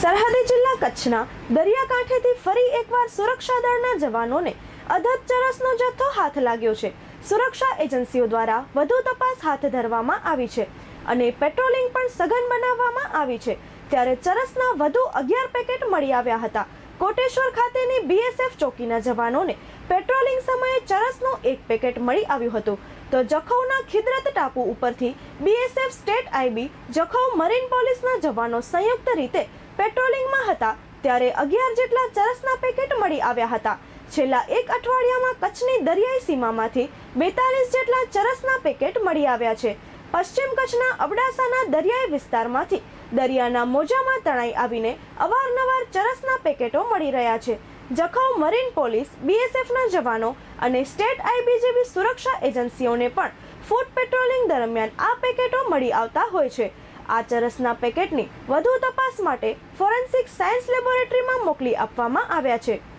સરહદી જિલ્લા કચ્છના દરિયાકાંઠેથી ફરી એકવાર સુરક્ષા દળના જવાનોને અધબ ચરસનો જથ્થો હાથ લાગ્યો છે. સુરક્ષા એજન્સીઓ દ્વારા વધુ તપાસ હાથ ધરવામાં આવી છે અને પેટ્રોલિંગ પણ સઘન બનાવવામાં આવી છે. ત્યારે ચરસના વધુ અગિયાર પેકેટ મળી આવ્યા હતા. કોટેશ્વર ખાતેની બીએસએફ ચોકીના જવાનોને પેટ્રોલિંગ સમયે ચરસનું એક પેકેટ મળી આવ્યું હતું. તો જખૌના ખિદરત ટાપુ ઉપરથી BSF state IB Jakhau marine પોલીસના જવાનો સંયુક્ત રીતે પેટ્રોલિંગમાં હતા, ત્યારે અગિયાર જેટલા ચરસના પેકેટ મળી આવ્યા હતા. છેલ્લા એક અઠવાડિયામાં કચ્છની દરિયાઈ સીમામાંથી બેતાલીસ જેટલા ચરસના પેકેટ મળી આવ્યા છે. પશ્ચિમ કચ્છના અબડાસાના દરિયાઈ વિસ્તારમાંથી દરિયાના મોજામાં તણાઈ આવીને અવારનવાર ચરસના પેકેટો મળી રહ્યા છે. જખૌ મરીન પોલીસ, બીએસએફના જવાનો અને સ્ટેટ આઈબી જેવી સુરક્ષા એજન્સીઓને પણ ફૂડ પેટ્રોલિંગ દરમિયાન આ પેકેટો મળી આવતા હોય છે. આ ચરસના પેકેટની વધુ તપાસ માટે ફોરેન્સિક સાયન્સ લેબોરેટરીમાં મોકલી આપવામાં આવ્યા છે.